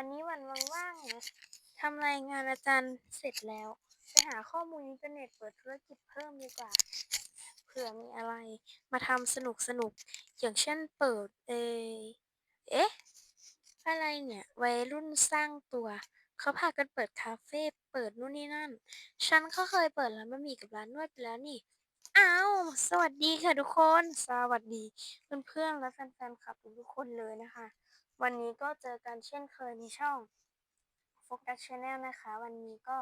วันนี้วันว่างๆนะทำรายงานอาจารย์เสร็จแล้ว ไปหาข้อมูลอินเทอร์เน็ตเปิดธุรกิจเพิ่มดีกว่า เผื่อมีอะไรมาทำสนุกสนุก อย่างเช่นเปิดเอเอ๊ะ อะไรเนี่ย วัยรุ่นสร้างตัว เขาพากันเปิดคาเฟ่เปิดนู่นนี่นั่น ฉันก็เคยเปิดร้านบะหมี่กับร้านนวดไปแล้วนี่อ้าวสวัสดีค่ะทุกคน สวัสดีเพื่อนๆและแฟนๆคลับทุกๆคนเลยนะคะ วันนี้ก็เจอกันเช่นเคยในช่อง Focus Channel นะคะ วันนี้ก็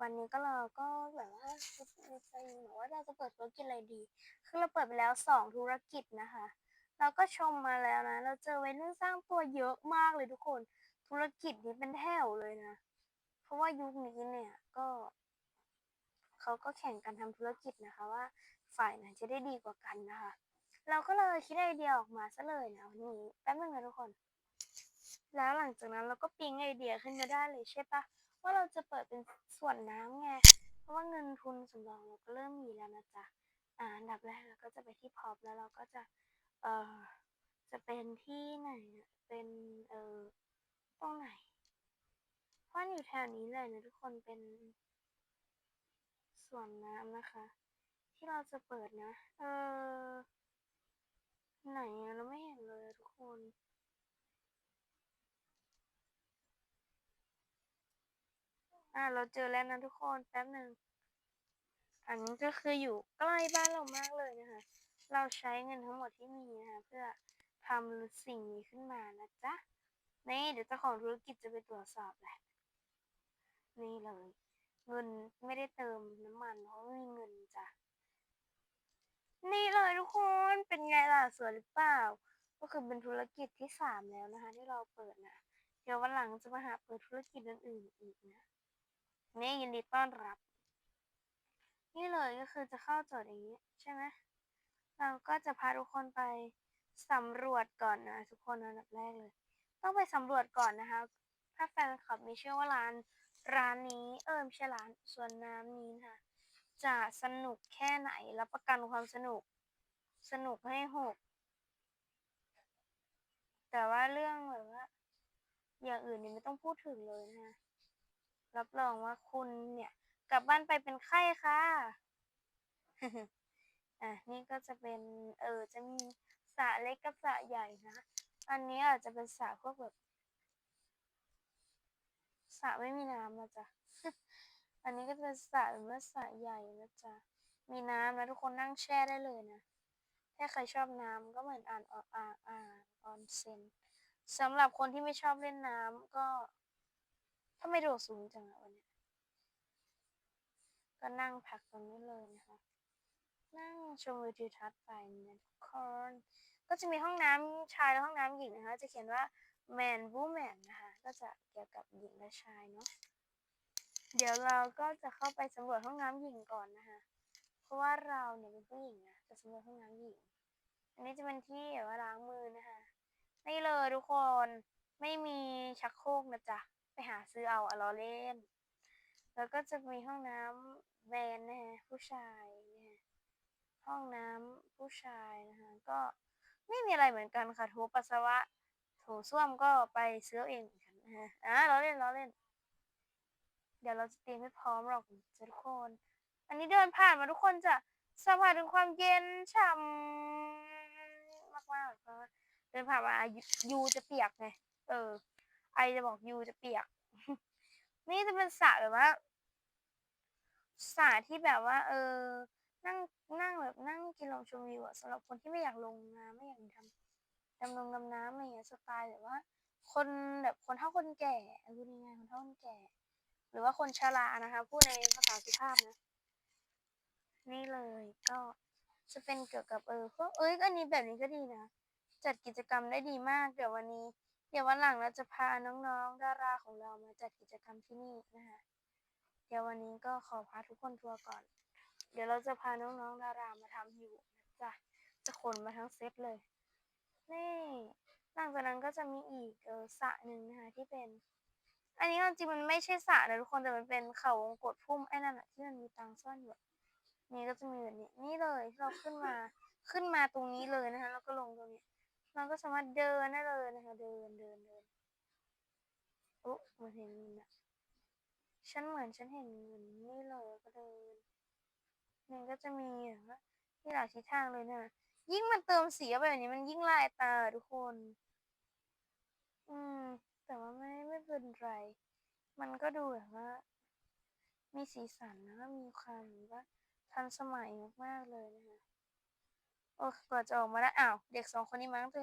วันนี้ก็เราก็แบบว่าคิดในใจแบบว่าเราจะเปิดธุรกิจอะไรดีคือเราเปิดไปแล้วสองธุรกิจนะคะ เราก็ชมมาแล้วนะ เราเจอวัยรุ่นสร้างตัวเยอะมากเลยทุกคน ธุรกิจนี้เป็นแถวเลยนะ เพราะว่ายุคนี้เนี่ยก็เขาก็แข่งกันทำธุรกิจนะคะว่าฝ่ายไหนจะได้ดีกว่ากันนะคะ เราก็เลยคิดไอเดียออกมาซะเลยนะวันนี้แป๊บนึงนะทุกคน แล้วหลังจากนั้นเราก็ปิ๊งไอเดียขึ้นมาได้เลยใช่ปะว่าเราจะเปิดเป็นส่วนน้ำไง เพราะว่าเงินทุนสำรองเราก็เริ่มมีแล้วนะจ๊ะ อ่าอันดับแรกเราก็จะไปที่พอปแล้วเราก็จะ เอ่อ จะเป็นที่ไหน เป็น เอ่อ ตรงไหน เพราะอยู่แถวนี้เลยนะทุกคน เป็นสวนน้ำนะคะ ที่เราจะเปิดนะ เออ ไหนเราไม่เห็นเลยทุกคน อ่าเราเจอแล้วนะทุกคนแป๊บหนึ่งอันนี้ก็คืออยู่ใกล้บ้านเรามากเลยนะคะ เราใช้เงินทั้งหมดที่มีนะคะเพื่อทำสิ่งนี้ขึ้นมานะจ๊ะนี่เดี๋ยวเจ้าของธุรกิจจะไปตรวจสอบแหละ นี่เลย เงินไม่ได้เติมน้ำมันเพราะไม่มีเงินจ้ะนี่เลยทุกคนเป็นไงล่ะสวยหรือเปล่า ก็คือเป็นธุรกิจที่สามแล้วนะคะ ที่เราเปิดนะเดี๋ยววันหลังจะมาหาเปิดธุรกิจอื่นๆอีกนะ นี่ยินดีต้อนรับ นี่เลยก็คือจะเข้าโจทย์อย่างนี้ใช่ไหมเราก็จะพาทุกคนไปสำรวจก่อนนะ ทุกคนอันดับแรกเลย ต้องไปสำรวจก่อนนะคะ ถ้าแฟนคลับมีเชื่อว่าร้าน ร้านนี้เออไม่ใช่ร้านสวนน้ำนี้นะคะจะสนุกแค่ไหนรับประกันความสนุก สนุกให้หกแต่ว่าเรื่องแบบว่าอย่างอื่นนี่ไม่ต้องพูดถึงเลยนะคะ รับรองว่าคุณเนี่ย กลับบ้านไปเป็นไข้ค่ะ อะนี่ก็จะเป็น เออ จะมีสระเล็กกับสระใหญ่นะ อันนี้อาจจะเป็นสระพวกแบบสระไม่มีน้ำนะจ๊ะ อันนี้ก็จะเป็นสระแบบว่าสระใหญ่นะจ๊ะ มีน้ำนะทุกคนนั่งแช่ได้เลยนะ ถ้าใครชอบน้ำก็เหมือนอ่านอ่างอ่างออนเซนสำหรับคนที่ไม่ชอบเล่นน้ำก็ ถ้าไม่โดดสูงจังอะวันนี้ ก็นั่งพักตรงนี้เลยนะคะ นั่งชมวิวทิวทัศน์ไปนะทุกคนก็จะมีห้องน้ำชายและห้องน้ำหญิงนะคะ จะเขียนว่า man woman นะคะ ก็จะเกี่ยวกับหญิงและชายเนาะ เดี๋ยวเราก็จะเข้าไปสำรวจห้องน้ำหญิงก่อนนะคะ เพราะว่าเราเนี่ยเป็นผู้หญิงนะจะสำรวจห้องน้ำหญิง อันนี้จะเป็นที่แบบว่าล้างมือนะคะ นี่เลยทุกคน ไม่มีชักโครกนะจ๊ะ ไปหาซื้อเอาอะล้อเล่น แล้วก็จะมีห้องน้ำแมนนะคะผู้ชายนะคะห้องน้ำผู้ชายนะคะก็ไม่มีอะไรเหมือนกันค่ะโถปัสสาวะโถส้วมก็ไปซื้อเองเหมือนกันนะคะอ่าล้อเล่นล้อเล่น เดี๋ยวเราจะเตรียมให้พร้อมหรอกทุกคน อันนี้เดินผ่านมาทุกคนจะสัมผัสถึงความเย็นฉ่ำมากๆเพราะว่าเดินผ่านมายูจะเปียกไงเออ ไอจะบอกยูจะเปียก นี่จะเป็นสระแบบว่าสระที่แบบว่า เออ นั่งนั่งแบบนั่งกินลมชมวิวอะสำหรับคนที่ไม่อยากลงน้ำไม่อยากดำดำลงดำน้ำอะไรอย่างเงี้ยสไตล์แบบว่า คนแบบคนเฒ่าคนแก่อาพูดง่ายๆคนเฒ่าคนแก่ หรือว่าคนชรานะคะพูดในภาษาสุภาพนะ นี่เลยก็จะเป็นเกี่ยวกับเออพวกเอ้ยอันนี้แบบนี้ก็ดีนะ จัดกิจกรรมได้ดีมาก เดี๋ยววันนี้ เดี๋ยววันหลังเราจะพาน้องๆ ดาราของเรามาจัดกิจกรรมที่นี่นะคะเดี๋ยววันนี้ก็ขอพาทุกคนทัวร์ก่อน เดี๋ยวเราจะพาน้องๆ ดารามาทำอยู่นะจ๊ะจะขนมาทั้งเซตเลย นี่หลังจากนั้นก็จะมีอีกเออสระหนึ่งนะคะที่เป็น อันนี้จริงๆมันไม่ใช่สระนะทุกคนแต่มันเป็นเขาวงกตพุ่มไอ้นั่นอะที่มันมีตังซ่อนอยู่นี่ก็จะมีแบบนี้นี่เลยที่เราขึ้นมาขึ้นมาตรงนี้เลยนะคะแล้วก็ลงตรงนี้ เราก็สามารถเดินได้เลยนะคะ เดินเดินเดินโอุ๊เหมันเห็นเงินอะฉันเหมือนฉันเห็นเงินนี่เลยก็เดินมันก็จะมีแบบว่าที่หลายทิศทางเลยนะยิ่งมันเติมสีเข้าไปแบบนี้มันยิ่งลายตาทุกคน อืม แต่ว่าไม่ไม่เป็นไร มันก็ดูแบบว่า มีสีสันแล้วก็มีความแบบว่าทันสมัยมากๆเลยนะคะ โอ้กว่าจะออกมาได้อ้าวเด็กสองคนนี้มั้งแต่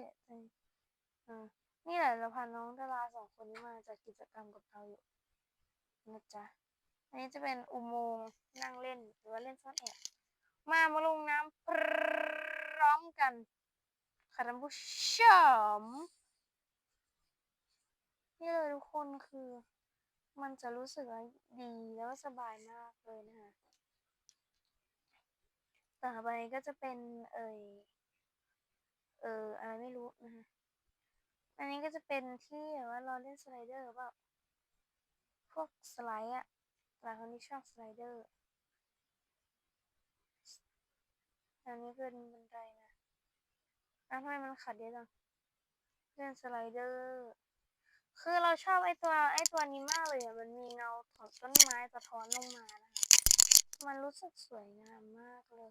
อ่านี่แหละเราพาน้องดาราสองคนนี้มาจากกิจกรรมกับเราอยู่นะจ๊ะอันนี้จะเป็นอุโมงค์นั่งเล่นหรือว่าเล่นซ่อนแอบมามาลงน้ำพร้อมกันค่ะท่านผู้ชมนี่เลยทุกคนคือ มันจะรู้สึกดีแล้วก็สบายมากเลยนะคะ ต่อไปก็จะเป็น เอยเอออะไรไม่รู้นะคะอันนี้ก็จะเป็นที่แบบว่าเราเล่นสไลเดอร์แบบพวกสไลด์อะหลายคนที่ชอบสไลเดอร์ อันนี้เป็นบันไดนะอ้าวทำไมมันขัดเยอะจังเล่นสไลเดอร์ คือเราชอบไอตัวไอตัวนี้มากเลยอะมันมีเงาของต้นไม้สะท้อนลงมานะ มันรู้สึกสวยงามมากเลย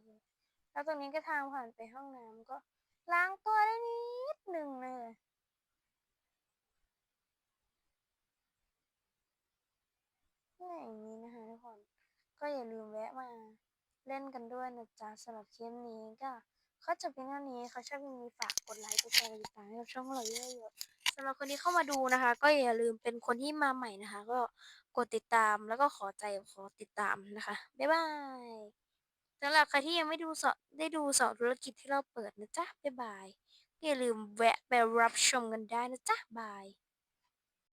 แล้วตรงนี้ก็ทางผ่านไปห้องน้ำก็ล้างตัวได้นิดหนึ่งเลยนี่อย่างนี้นะคะทุกคน ก็อย่าลืมแวะมาเล่นกันด้วยนะจ๊ะสำหรับคลิปนี้ก็เขาจบเพียงเท่านี้เขาชอบมีฝากกดไลค์กดแชร์กดติดตามให้กับช่องของเราเยอะๆ สำหรับคนที่เข้ามาดูนะคะ ก็อย่าลืมเป็นคนที่มาใหม่นะคะ ก็กดติดตามแล้วก็ขอใจขอติดตามนะคะ บ๊ายบายสำหรับใครที่ยังไม่ดูสอได้ดูสอนธุรกิจที่เราเปิดนะจ๊ะ บ๊ายบายอย่าลืมแวะไปรับชมกันได้นะจ๊ะ บาย